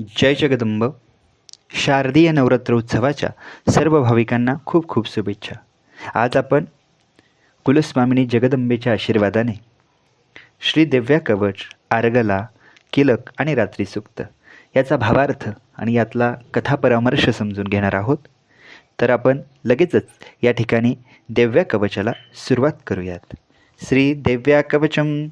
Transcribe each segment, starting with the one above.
जय जगदंब. शारदीय नवरात्र उत्सवाच्या सर्व भाविकांना खूप खूप शुभेच्छा. आज आपण कुलस्वामिनी जगदंबेच्या आशीर्वादाने श्री दिव्या कवच आरगला किलक आणि रात्री सुक्त याचा भावार्थ आणि यातला कथा परामर्श समजून घेणार आहोत. तर आपण लगेचच या ठिकाणी दिव्या कवचाला सुरुवात करूयात. श्री दिव्या कवचम.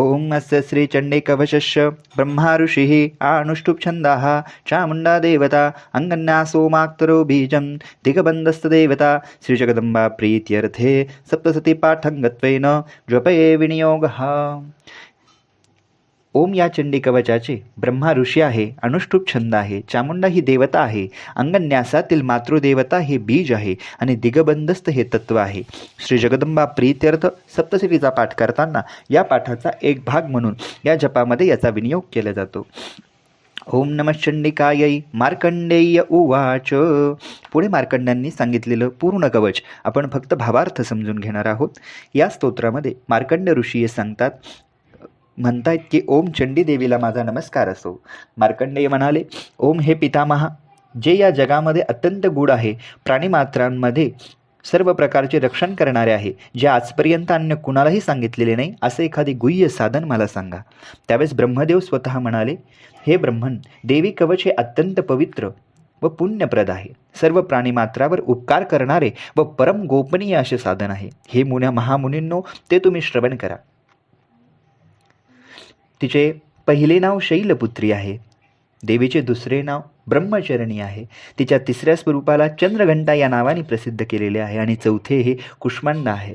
ओम अस्य श्रीचण्डीकवचस्य ब्रह्मा ऋषिः आनुष्टुप् छन्दाः चामुण्डा देवता अङ्गन्या सोमाक्तरो बीजं दिगबन्धस्तदेवता श्रीजगदम्बा प्रीत्यर्थे सप्तसतीपाठङ्गत्वेन जपये विनियोगः ओम या चंडी कवचाचे ब्रह्मा ऋषी आहे अनुष्टुप छंद आहे चामुंडा ही देवता आहे अंगन्यासातील मातृदेवता हे बीज आहे आणि दिगबंधस्त हे तत्व आहे. श्री जगदंबा प्रीत्यर्थ सप्तशतीचा पाठ करताना या पाठाचा एक भाग म्हणून या जपामध्ये याचा विनियोग केला जातो. ओम नमश्चंडिकायै मार्कंडेय उवाच. पुढे मार्कंड्यांनी सांगितलेलं पूर्ण कवच आपण फक्त भावार्थ समजून घेणार आहोत. या स्तोत्रामध्ये मार्कंड ऋषी हे सांगतात म्हणतायत की ओम चंडी देवीला माझा नमस्कार असो. मार्कंडेय म्हणाले ओम हे पितामहा जे या जगामध्ये अत्यंत गुढ आहे प्राणीमात्रांमध्ये सर्व प्रकारचे रक्षण करणारे आहे जे आजपर्यंत अन्य कुणालाही सांगितलेले नाही असे एखादे गुह्य साधन मला सांगा. त्यावेळेस ब्रह्मदेव स्वतः म्हणाले हे ब्रह्मन देवी कवच हे अत्यंत पवित्र व पुण्यप्रद आहे. सर्व प्राणीमात्रावर उपकार करणारे व परम गोपनीय असे साधन आहे. हे मुन्या महामुनींनो ते तुम्ही श्रवण करा. तिचे पहिले नाव शैलपुत्री आहे. देवीचे दुसरे नाव ब्रह्मचरणी आहे. तिच्या तिसऱ्या स्वरूपाला चंद्रघंटा या नावाने प्रसिद्ध केलेले आहे आणि चौथे हे कुष्मांडा आहे.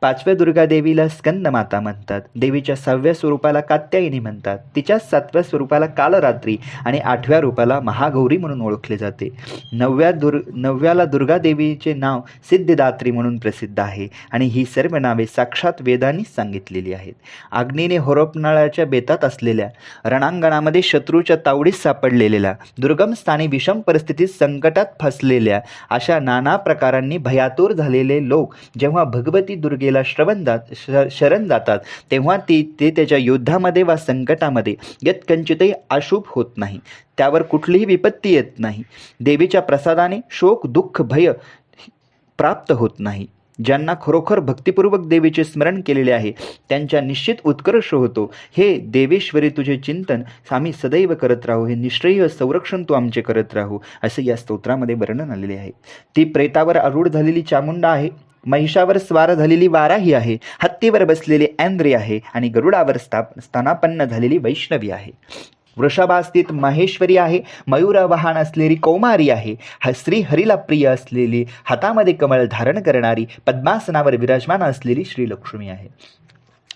पाचव्या दुर्गा देवीला स्कंद स्कंदमाता म्हणतात. देवीच्या सहाव्या स्वरूपाला कात्यायिनी म्हणतात. तिच्या सातव्या स्वरूपाला कालरात्री आणि आठव्या रूपाला महागौरी म्हणून ओळखले जाते. नवव्या दुर् नवव्याला दुर्गादेवीचे नाव सिद्धिदात्री म्हणून प्रसिद्ध आहे आणि ही सर्व नावे साक्षात वेदांनीच सांगितलेली आहेत. अग्नीने होरपनाळाच्या बेतात असलेल्या रणांगणामध्ये शत्रूच्या तावडीत सापडलेल्या दुर्गम स्थानी विषम परिस्थितीत संकटात फसलेल्या अशा नाना प्रकारांनी भयातूर झालेले लोक जेव्हा भगवती दुर्गेला श्रवण जात श शरण जातात. तेव्हा ती ते त्याच्या युद्धामध्ये वा संकटामध्ये यत्कंचितही अशुभ होत नाही. त्यावर कुठलीही विपत्ती येत नाही. देवीच्या प्रसादाने शोक दुःख भय प्राप्त होत नाही. ज्यांना खरोखर भक्तिपूर्वक देवीचे स्मरण केलेले आहे त्यांच्या निश्चित उत्कर्ष होतो. हे देवेश्वरी तुझे चिंतन आम्ही सदैव करत राहू. हे निश्चय संरक्षण तू आमचे करत राहू. असे या स्तोत्रामध्ये वर्णन आलेले आहे. ती प्रेतावर आरूढ झालेली चामुंडा आहे. महिषावर स्वार झालेली वाराही आहे हत्तीवर बसलेली ऐंद्री आहे आणि गरुडावर स्थाप स्थानापन्न झालेली वैष्णवी आहे. वृषभास्थित महेश्वरी आहे मयूरवाहन असलेली कौमारी आहे हा श्री हरीला प्रिय असलेली हातामध्ये कमळ धारण करणारी पद्मासनावर विराजमान असलेली श्रीलक्ष्मी आहे.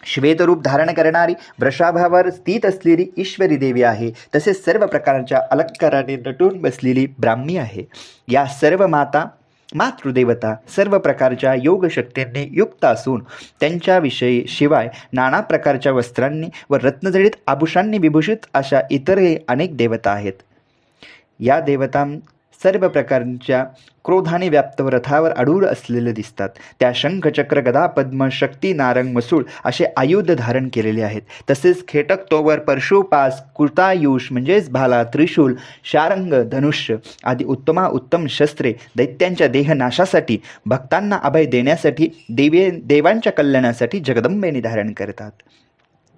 श्वेतरूप धारण करणारी वृषाभावर स्थित असलेली ईश्वरी देवी आहे तसेच सर्व प्रकारच्या अलंकाराने नटून बसलेली ब्राह्मी आहे. या सर्व माता मातृदेवता सर्व प्रकारच्या योगशक्तींनी युक्त असून त्यांच्याविषयी शिवाय नाना प्रकारच्या वस्त्रांनी व रत्नजडित आभूषांनी विभूषित अशा इतरही अनेक देवता आहेत. या देवतां सर्व प्रकारच्या क्रोधाने व्याप्त रथावर अडूळ असलेले दिसतात. त्या शंखचक्र गदा पद्म शक्ती नारंग मसूळ असे आयुध धारण केलेले आहेत. तसेच खेटक तोवर परशुपास कुर्तायुष म्हणजेच भाला त्रिशूल शारंग धनुष्य आदी उत्तमा उत्तम शस्त्रे दैत्यांच्या देहनाशासाठी भक्तांना अभय देण्यासाठी देवे देवांच्या कल्याणासाठी जगदंबेने धारण करतात.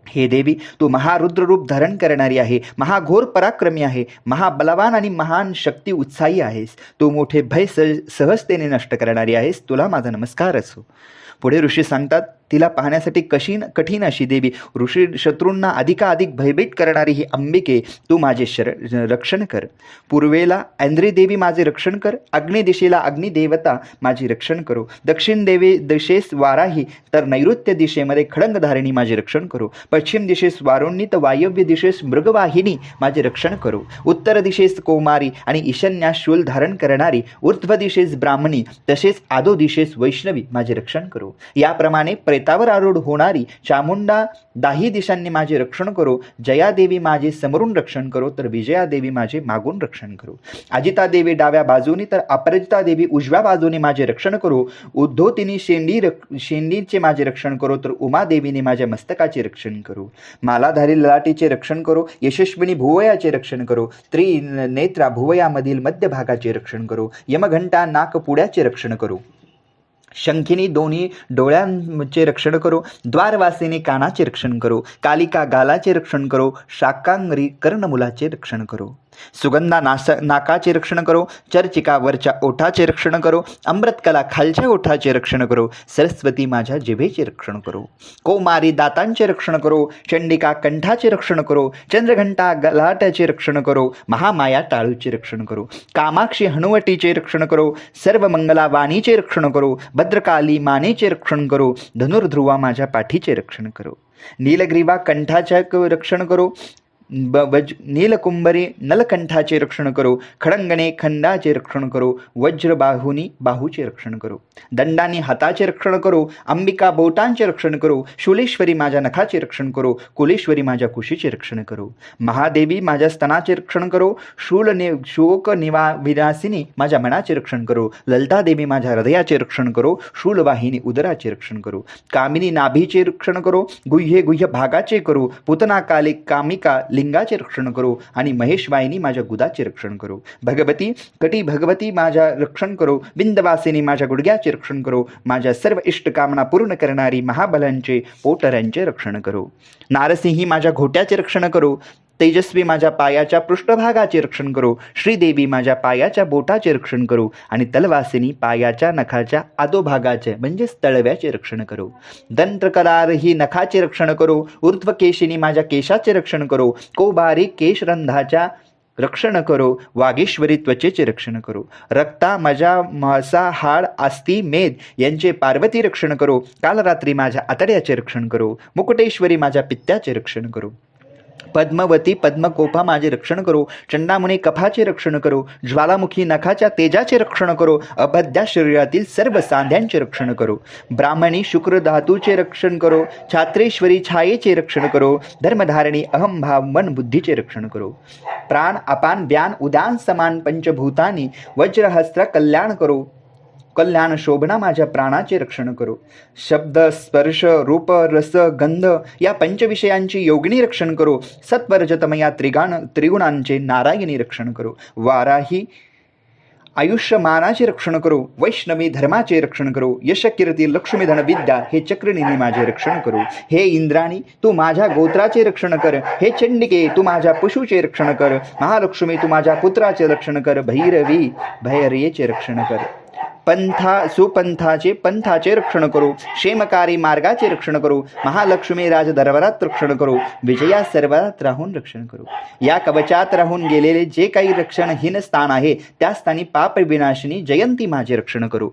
हे देवी तू महारुद्र रूप धारण करणारी आहे महाघोर पराक्रमी आहे महाबलवान आणि महान शक्ती उत्साही आहेस. तू मोठे भय सहजतेने नष्ट करणारी आहेस. तुला माझा नमस्कार असो. पुढे ऋषी सांगतात तिला पाहण्यासाठी कशी कठीण अशी देवी. ऋषी शत्रूंना अधिकाधिक भयभीत करणारी ही अंबिके तू माझे शर रक्षण कर. पूर्वेला ऐंद्री देवी माझे रक्षण कर. अग्नि दिशेला अग्निदेवता माझे रक्षण करो. दक्षिण देवी दिशेस वाराही तर नैऋत्य दिशेमध्ये खडंगधारिणी माझे रक्षण करो. पश्चिम दिशेस वारुणी तर वायव्य दिशेस मृगवाहिनी माझे रक्षण करो. उत्तर दिशेस कौमारी आणि ईशान्यास शूल धारण करणारी ऊर्ध्व दिशेस ब्राह्मणी तसेच आदो दिशेस वैष्णवी माझे रक्षण करो. याप्रमाणे प्रेतावर आरूढ होणारी चामुंडा दाही दिशांनी माझे रक्षण करो जयादेवी माझे समरून रक्षण करो तर विजयादेवी माझे मागून रक्षण करो. अजितादेवी डाव्या बाजूनी तर अपराजिता देवी उजव्या बाजूने माझे रक्षण करो. उद्धोतीनी शेंडी रक शेंडीचे माझे रक्षण करो तर उमादेवीने माझ्या मस्तकाचे रक्षण करो. मालाधारी ललाटीचे रक्षण करो यशस्विनी भुवयाचे रक्षण करो त्रि नेत्रा भुवयामधील मध्यभागाचे रक्षण करो यमघंटा नाकपुड्याचे रक्षण करो. शंखिनी दोन्ही डोळ्यांचे रक्षण करो द्वारवासिनी कानाचे रक्षण करो कालिका गालाचे रक्षण करो शाकांगरी कर्णमुलाचे रक्षण करो सुगंधा नास नाकाचे रक्षण करो चर्चिका वरच्या ओठाचे रक्षण करो अमृतकला खालच्या ओठाचे रक्षण करो सरस्वती माझ्या जिभेचे रक्षण करो कोमारी दातांचे रक्षण करो चंडिका कंठाचे रक्षण करो चंद्रघंटा गलाट्याचे रक्षण करो महामाया टाळूचे रक्षण करो कामाक्षी हनुवटीचे रक्षण करो सर्व मंगला वाणीचे रक्षण करो भद्रकाली मानेचे रक्षण करो धनुर्ध्रुवा माझ्या पाठीचे रक्षण करो. नीलग्रीवा कंठाच्या रक्षण करो ब वज नीलकुंभरे नलकंठाचे रक्षण करो खडंगणे खंडाचे रक्षण करो वज्रबाहुनी बाहूचे रक्षण करो दंडाने हाताचे रक्षण करो अंबिका बोटांचे रक्षण करो शूलेश्वरी माझ्या नखाचे रक्षण करो कुलेश्वरी माझ्या कुशीचे रक्षण करो महादेवी माझ्या स्तनाचे रक्षण करो शूल ने शोक निवा विनासिनी माझ्या मनाचे रक्षण करो ललतादेवी माझ्या हृदयाचे रक्षण करो शूलवाहिनी उदराचे रक्षण करो कामिनी नाभीचे रक्षण करो गुह्ये गुह्य भागाचे करो पुतना काले कामिका लिंगाचे रक्षण करो आणि महेशवाहिनी माझ्या गुदाचे रक्षण करो. भगवती कटी भगवती माझ्या रक्षण करो. बिंदवासिनी माझ्या गुडघ्याचे रक्षण करो. माझ्या सर्व इष्टकामना पूर्ण करणारी महाबलांचे पोटऱ्यांचे रक्षण करो. नारसिंही माझ्या घोट्याचे रक्षण करो. तेजस्वी माझ्या पायाच्या पृष्ठभागाचे रक्षण करो श्रीदेवी माझ्या पायाच्या बोटाचे रक्षण करो आणि तलवासिनी पायाच्या नखाच्या अधोभागाचे म्हणजेच तळव्याचे रक्षण करो दंत्रकलार ही नखाचे रक्षण करो ऊर्ध्वकेशिनी माझ्या केशाचे रक्षण करो कोबारी केशरंधाच्या रक्षण करो वागेश्वरी त्वचेचे रक्षण करो रक्ता माझ्या मासा हाड आस्ती मेद यांचे पार्वती रक्षण करो काल रात्री माझ्या आतड्याचे रक्षण करो मुकुटेश्वरी माझ्या पित्त्याचे रक्षण करो पद्मवती पद्मकोपा माझे रक्षण करो. चंडामुनी कफाचे रक्षण करो. ज्वालामुखी नखाच्या तेजाचे रक्षण करो. अभद्या शरीरातील सर्व सांध्यांचे रक्षण करो. ब्राह्मणी शुक्र धातूचे रक्षण करो. छात्रेश्वरी छायेचे रक्षण करो. धर्मधारिणी अहंभाव मन बुद्धीचे रक्षण करो. प्राण अपान व्यान उदान समान पंचभूतानी वज्रहस्त्र कल्याण करो. कल्याण शोभना माझ्या प्राणाचे रक्षण करो. शब्द स्पर्श रूप रस गंध या पंचविषयांची योगिनी रक्षण करो. सत्वरजतम या त्रिगाण त्रिगुणांचे नारायणी रक्षण करो. वाराही आयुष्यमानाचे रक्षण करो. वैष्णवी धर्माचे रक्षण करो. यश लक्ष्मीधन विद्या हे चक्रनिनी माझे रक्षण करो. हे इंद्राणी तू माझ्या गोत्राचे रक्षण कर. हे चंडिके तू माझ्या पशुचे रक्षण कर. महालक्ष्मी तू माझ्या पुत्राचे रक्षण कर. भैरवी भैरयेचे रक्षण कर. पंथा सुपंथाचे पंथाचे रक्षण करू क्षेमकारी मार्गाचे रक्षण करू महालक्ष्मी राज दरबारात रक्षण करू विजया सर्वात राहून रक्षण करू. या कवचात राहून गेलेले जे काही रक्षणहीन स्थान आहे त्या स्थानी पाप विनाशिनी जयंती माझे रक्षण करू.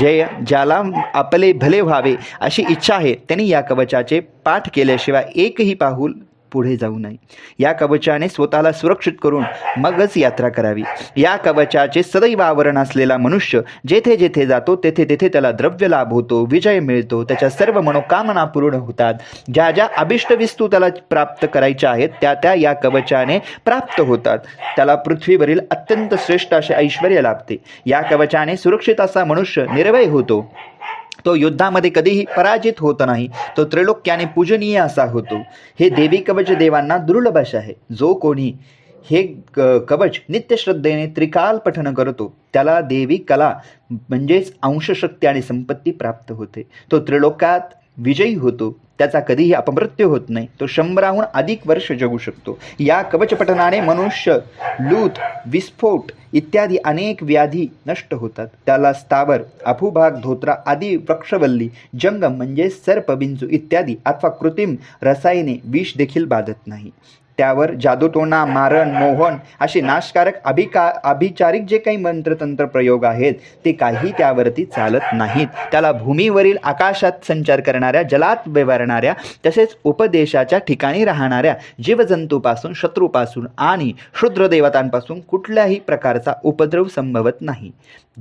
जय ज्याला आपले भले व्हावे अशी इच्छा आहे त्यांनी या कवचाचे पाठ केल्याशिवाय एकही पाऊल पुढे जाऊ नये. या कवचाने स्वतःला सुरक्षित करून मगच यात्रा करावी. या कवचाचे सदैव आवरण असलेला मनुष्य जेथे जेथे जातो तेथे तेथे त्याला द्रव्य लाभ होतो विजय मिळतो त्याच्या सर्व मनोकामना पूर्ण होतात. ज्या ज्या अभिष्ट विस्तू त्याला प्राप्त करायच्या आहेत त्या त्या या कवचाने प्राप्त होतात. त्याला पृथ्वीवरील अत्यंत श्रेष्ठ असे ऐश्वर लाभते. या कवचाने सुरक्षित असा मनुष्य निर्भय होतो. तो युद्धामध्ये कधीही पराजित होत नाही. तो त्रैलोक्याने पूजनीय असा होतो. हे देवी कवच देवांना दुर्लभश आहे. जो कोणी हे क कवच नित्यश्रद्धेने त्रिकाल पठन करतो त्याला देवी कला म्हणजेच अंशशक्ती आणि संपत्ती प्राप्त होते. तो त्रिलोकात विजयी होतो त्याचा कधीही अपमृत्यू होत नाही. तो शंभराहून अधिक वर्ष जगू शकतो. या कवचपठनाने मनुष्य लूत विस्फोट इत्यादी अनेक व्याधी नष्ट होतात. त्याला स्थावर अफुभाग धोत्रा आदी वृक्षवल्ली जंगम म्हणजे सर्पबिंजू इत्यादी अथवा कृत्रिम रसायने विष देखील बाधत नाही. त्यावर जादूटोणा मारण मोहन असे नाशकारक अभिका अभिचारिक जे काही मंत्रतंत्र प्रयोग आहेत ते काही त्यावरती चालत नाहीत. त्याला भूमीवरील आकाशात संचार करणाऱ्या जलात व्यवहारणाऱ्या तसेच उपदेशाच्या ठिकाणी राहणाऱ्या जीवजंतूपासून शत्रूपासून आणि क्षुद्रदेवतांपासून कुठल्याही प्रकारचा उपद्रव संभवत नाही.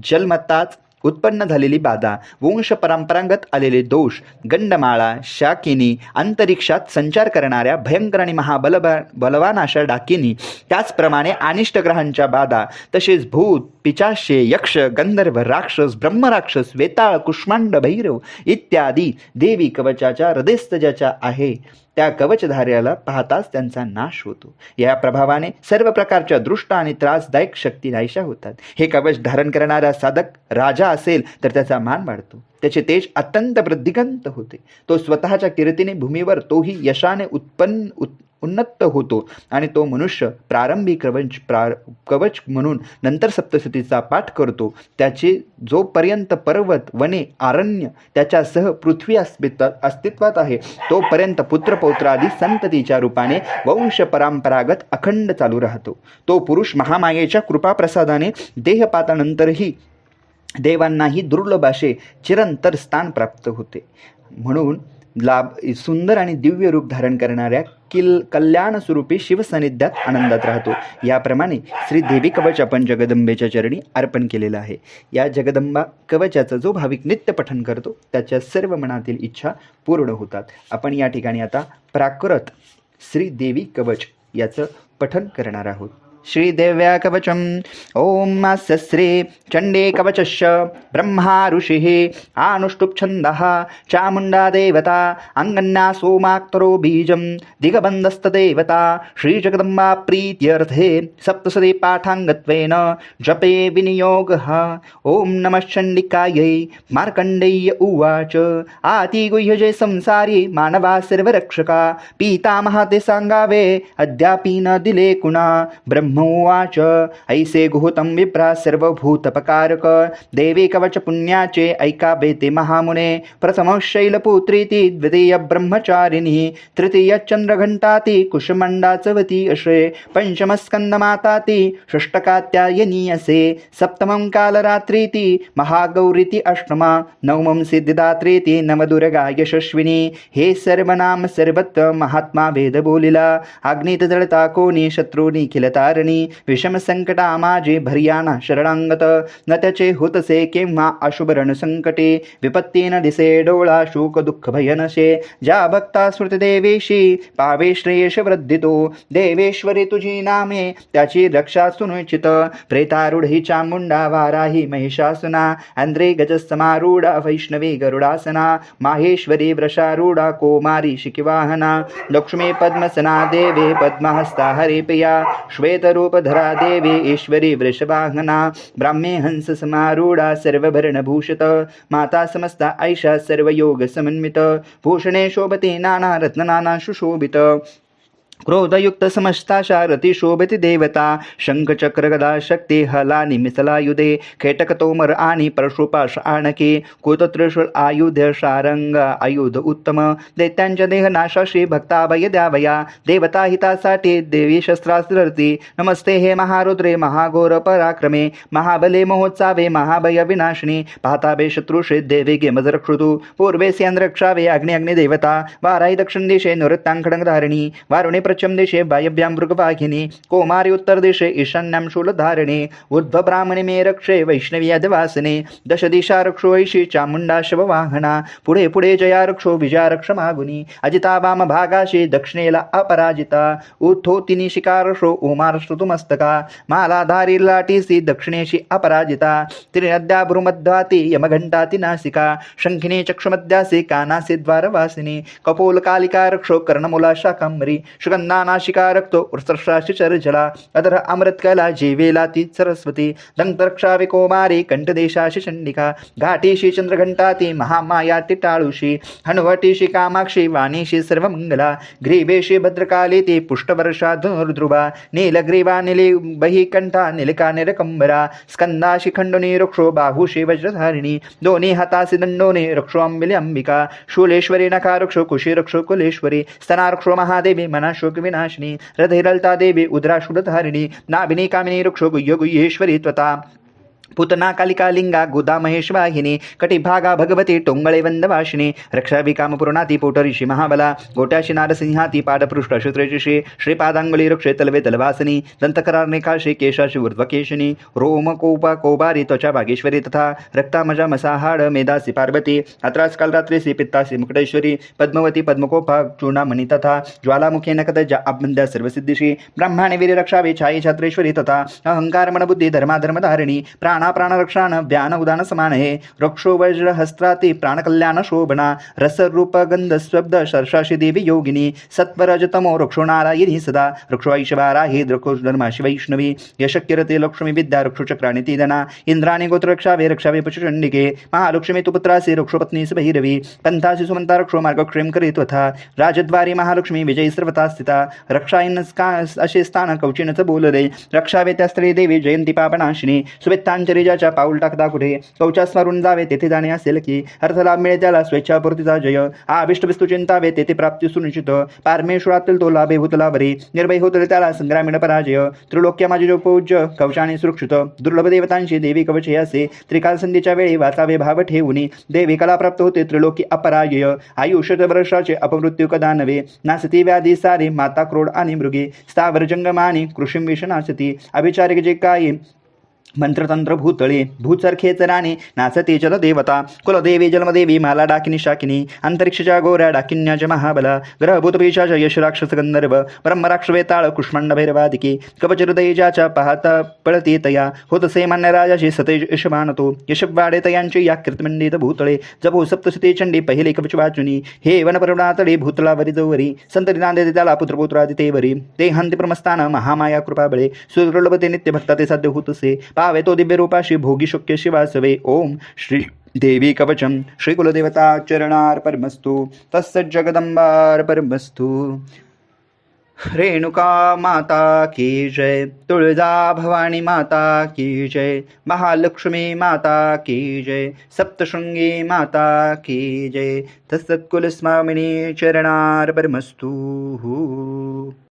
जलमत्ताच उत्पन्न झालेली बाधा वंश परंपरागत आलेले दोष गंडमाळा शाकिनी अंतरिक्षात संचार करणाऱ्या भयंकर आणि महाबलबा बलवान अशा डाकिनी त्याचप्रमाणे अनिष्ट ग्रहांच्या बाधा तसेच भूत पिचाशे यक्ष गंधर्व राक्षस ब्रह्मराक्षस वेताळ कुष्मांड भैरव इत्यादी देवी कवचाच्या हृदयस्तजाच्या आहे. त्या कवचधार्याला पाहताच त्यांचा नाश होतो. या प्रभावाने सर्व प्रकारच्या दृष्ट आणि त्रासदायक शक्ती नाहीशा होतात. हे कवच धारण करणारा साधक राजा असेल तर त्याचा मान वाढतो. त्याचे तेज अत्यंत वृद्धिगंत होते. तो स्वतःच्या कीर्तीने भूमीवर तोही यशाने उत्पन्न उत् उन्नत होतो. आणि तो मनुष्य प्रारंभी कवच प्रा कवच म्हणून नंतर सप्तशतीचा पाठ करतो. त्याचे जोपर्यंत पर्वत वने आरण्य त्याच्यासह पृथ्वी अस्तित्वात अस्तित्वात आहे तोपर्यंत पुत्रपौत्रादी संततीच्या रूपाने वंश परंपरागत अखंड चालू राहतो. तो पुरुष महामायेच्या कृपाप्रसादाने देहपातानंतरही देवांनाही दुर्लभाशे चिरंतर स्थान प्राप्त होते. म्हणून लाभ सुंदर आणि दिव्य रूप धारण करणाऱ्या किल कल्याण स्वरूपी आनंदात राहतो. याप्रमाणे श्री देवी कवच आपण जगदंबेच्या चरणी अर्पण केलेलं आहे. या जगदंबा कवचाचं जो भाविक नित्य पठन करतो त्याच्या सर्व मनातील इच्छा पूर्ण होतात. आपण या ठिकाणी आता प्राकृत श्री देवी कवच याचं पठन करणार आहोत. श्रीदेव्या कवचम् ॐ अस्य श्री चण्डे कवचश्च ब्रह्मा ऋषिः आनुष्टुप्छन्दः चामुण्डा देवता अङ्गन्या सोमाक्तरो बीजं दिगबन्धस्तदेवता श्रीजगदम्बा प्रीत्यर्थे सप्तसदे पाठाङ्गत्वेन जपे विनियोगः। ॐ नमश्चण्डिकायै मार्कण्डेय्य उवाच। आतिगुह्यजे संसारी मानवा सर्वरक्षका। पीतामहा ते सांगावे अद्यापि न दिले कुणा ब्रह्म ब्रह्मोवाच। ऐसे गुहुतं विप्रा सर्वभूतपकारक। देवी कवच पुण्याचे ऐका बेते महामुने। प्रथम शैलपुत्रीति द्वितीय ब्रह्मचारिणी। तृतीय चंद्रघंटाती कुशमंडाचवती अशे पंचम स्कंदमाताती षष्टकात्यायनी असे सप्तमं कालरात्रीति महागौरीति अष्टमा। नवमं सिद्धिदात्रीति नवदुर्गा यशस्विनी। हे सर्वनाम सर्वत्र महात्मा वेद बोलिला अग्नित जळता कोणी शत्रूनी खिलतारणी विषम संकटा माझे भर्याना शरणांगत न त्याचे होतसे केव्हा अशुभरण संकटे विपत्तीन दिसे डोळा शोक दुःख भयनशे ज्या भक्ता स्मृती देवेशी पावे श्रेयश वृद्धितो देवेश्वरी तुझी नामे त्याची रक्षा सुनिश्चित प्रेतारूढी चामुंडा वाराही महिषासुना अंद्रे गजसमारूढा वैष्णवी गरुडासना माहेश्वरी वृषारूढा कोमारी शिकिवाहना लक्ष्मी पद्मसना देवे पद्महस्ता हरिप्रिया श्वेत श्वेतरूपधरा देवी ईश्वरी वृषवाहना ब्राह्मे हंस समारूढा सर्वभरणभूषित माता समस्ता ऐषा सर्वयोग समन्वित भूषणे शोभते नाना रत्ननाना सुशोभित क्रोधयुक्त समस्ताशा रती देवता शंखचक्र गदा शक्ती हला निमिसलायुधे खेटक तोमर आणि परशुपाश आणके कुतत्रिशूल आयुध शारंग आयुध उत्तम दैत्यांच्या देह नाशाशी भक्ताभय द्यावया देवता हितासाठी देवी शस्त्रास्त्रती नमस्ते हे महारुद्रे महाघोर पराक्रमे महाबले महोत्सावे महाभय विनाशिनी पाहताबे शत्रुषे देवी गेमजरक्षुतु पूर्वे स्यंद्रक्षावे अग्नि अग्निदेवता वाराई दक्षिण दिशे निवृत्तांखडंगधारिणी वारुणे प्रचम दिशे वायव्यां मृगवाहिनी कोमारी उत्तर दिशे ईशान्यां शूलधारिणे ऊर्ध्व ब्राह्मणे मे रक्षे वैष्णवी अधवासने दश दिशा रक्षो ऐशी चामुंडा शववाहना पुढे पुढे जया रक्षो विजया रक्ष मागुनी अजिता वाम भागाशी दक्षिणेला अपराजिता उथोतिनी शिकारशो उमार श्रुतुमस्तका मालाधारी लाटीसी दक्षिणेशी अपराजिता त्रिनद्या भ्रुमध्वाती यमघंटाती नासिका शंखिनी चक्षुमध्यासी कानासी द्वारवासिनी कपोल कालिका रक्षो कर्णमुला शाकांबरी सुगंधा नानाशिका रक्तो उत्सर्षाशी चरजला। अधर अमृतकला जीवेलाती सरस्वती। दंतरक्षावी कोमारी कंठदेशाशी चंडिका घाटीशी चन्द्रघण्टाति महामाया टिटाळुशी हनुवटीशी कामाक्षी वाणीशी सर्वमंगला ग्रीवेशी भद्रकाली ती पुष्टवर्षा धनुर्ध्रुवा। नीलग्रीवा निली बहिकंठा निलिका निरकंबरा स्कंदाशी खंडोनी रक्षो बाहुशी वज्रधारिणी। दोन्ही हातासी दंडोने रक्षो अंबिली अंबिका शूलेश्वरी नका रक्षो कुशी रक्षो कुलेश्वरी। स्तनारक्षो महादेवी मनाशु विनाशिनी। हृदय देवी उद्रा शूलधारिणी नाभिनी कामिनी रुक्षो गुह्य गुह्येश्वरी त्वता। पुतना कालिका लिंगा गोदा महेशवाहिनी कटिभागा भगवती टोंगळे वंदवाशिनी रक्षावी पोट पोटऋषी महाबला गोट्याशी नारसिंहाती पाडपृष्ठ श्री श्रीपादांगुली वृक्षे तलवे तलवासनी दंतकरार्णे काशी केशाशी ऊर्ध्वकेशिनी रोम कोपा कोबारी त्वचा भागेश्वरी तथा रक्तामजा मसाहाड मेधासी पार्वती अत्रास कालरात्रीसी पित्तासी मुकुटेश्वरी पद्मवती पद्मकोपा चूर्णामणी तथा ज्वालामुखी नकदजा अभ्यंद्या सर्वसिद्धिशी ब्रह्माणे वीर छायी छात्रेश्वरी तथा अहंकार मनबुद्धी धर्माधर्मधारिणी प्राण प्राणरक्षाण व्यान उदान समान हे रक्षो वज्र हस्त्राती प्राणकल्याण शोभना रसरूप गंध स्वब्द शर्षाशी देवी योगिनी सत्वरजतमो रक्षो नारायणी सदा। रक्षो ऐशवाराही रक्षो धर्माशी वैष्णवी यशक्यरते लक्ष्मी विद्या रक्षो चक्राणी तीदना इंद्राणी गोत्र रक्षावे रक्षावे पशुचंडिके महालक्ष्मी तु पुत्रासी रक्षो पत्नी भैरवी पंथासी सुमंता रक्षो मार्गक्षेम करीत्वथा राजद्वारी महालक्ष्मी विजयी सर्वता स्थिता। रक्षायन असे स्थान कवचिनच बोलले रक्षावे त्या स्त्री देवी जयंती पापनाशिनी। शुभेच्छांचरिजाच्या पाऊल टाकता कुठे? कवचास मारून जावे तेथे जाणे असेल की? अर्थलाभ मिळे त्याला स्वेच्छापूर्तीचा जय. आ अभिष्टवस्तू चिंतावे तेथे प्राप्ती सुनिश्चित. पारमेश्वरातील तो लाभे भूतलाभरी निर्भय होतले त्याला संग्रामीण पराजय. त्रिलोक्य माझे जो पूज्य कवचाने सुरक्षित. दुर्लभ देवतांशी देवी कवच हे असे. त्रिकाल संधीच्या वेळी वाचावे भाव ठेवून. देवी कला प्राप्त होते त्रिलोकी अपराजय. आयुष्य वर्षाचे अपमृत्यू कदा नव्हे. नासती व्याधी सारे माता क्रोड आणि मृगे. स्थावर जंगमानी कृषिम विषनाशती अभिचारिक जे काही मंत्रतंत्र भूतळे भूतसारखेच राणे नाचते जल देवता कुलदेवी जन्मदेवी माला डाकिनी शाकिनी अंतरिक्षच्या गोऱ्या डाकिन्याच महाबला ग्रहभूतपेशाच यश राक्षस गंधर्व ब्रह्मराक्ष वेताळ कुष्मांड भैरवादिकी कवच पाहता पळती तया होत से मान्य राजाशी सतेज यश मानतो यश तयांची या कृतमंडित भूतळे जपो सप्तसती चंडी पहिले कवच वाचुनी हे वनपर्वणातळे भूतलावरी जवरी संतरी नांदे त्याला पुत्रपुत्रादिते वरी ते हंती प्रमस्थान महामाया कृपाबळे सुदुर्लभ ते नित्य भक्ता ते साध्य होतसे पा तो दिव्य भोगी शक्य शिवासवे। ओम श्री देवी कवचम श्री कुलदेवता चरणार परमस्तु तस्य जगदंबार परमस्तु रेणुका माता की जय। तुळजा भवानी माता की जय। महालक्ष्मी माता की जय। सप्तशृंगी माता की जय। तत्सत्कुलस्वामिनी चरणार परमस्तु